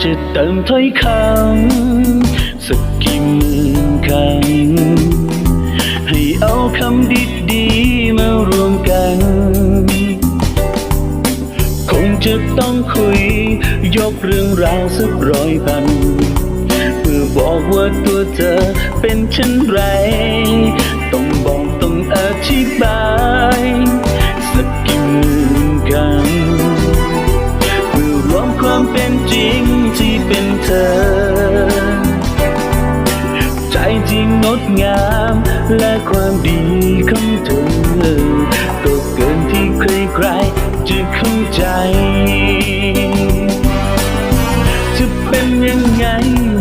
เติมถ้อยคำสักกี่หมื่นคำให้เอาคำดีๆมารวมกัน คงจะต้องคุย ยกเรื่องราวสักร้อยพันเพื่อบอกว่าตัวเธอเป็นเช่นไร ต้องบอกต้องอธิบาย ใจที่งดงาม และความดีของเธอตกเกินที่ใครๆจะเข้าใจ จะเป็นยังไง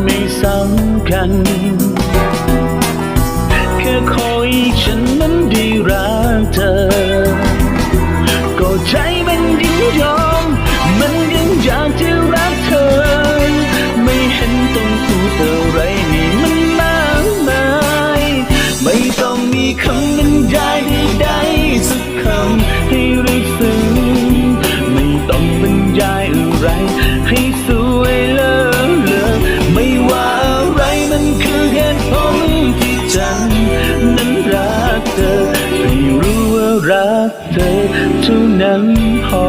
ไม่สำคัญ แค่ขอให้ฉันนั้นได้รักเธอ ก็ใจ กเธอเท่านั้นพอ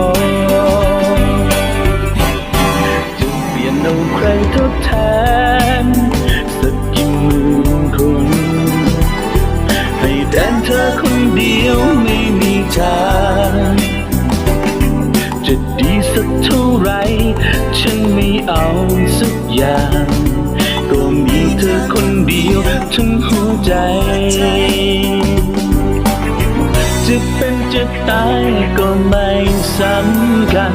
จะเปลี่ยนเอาใครทดแทนสักกี่หมื่นคนให้แทนเธอคนเดียวไม่มีทางจะดีสักเท่าไร ฉันไม่เอาสักอย่าง ก็มีเธอคนเดียวทั้ง ตายก็ไม่สำคัญ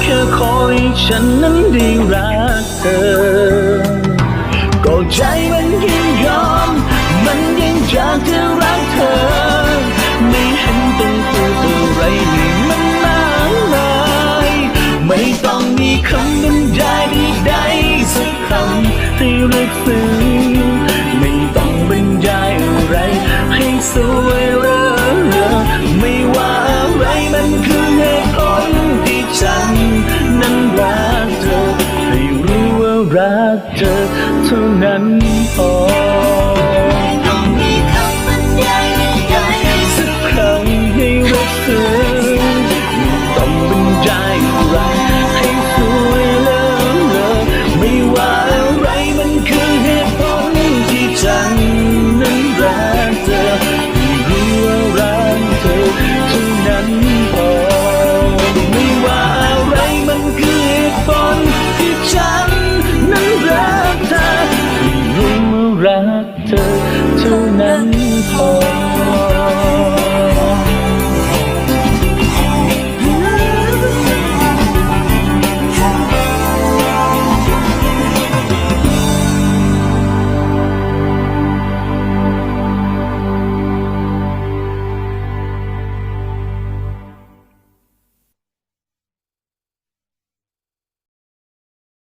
แค่ขอให้ฉันนั้นได้รักเธอ ก็ใจมันยินยอม มันยังอยากจะรักเธอ ไม่เห็นต้องพูดอะไรนี่มันมากมายไม่ต้องมีคำบรรยายใดๆสักคำให้รึกซึ้ง เธอเท่านั้นพอ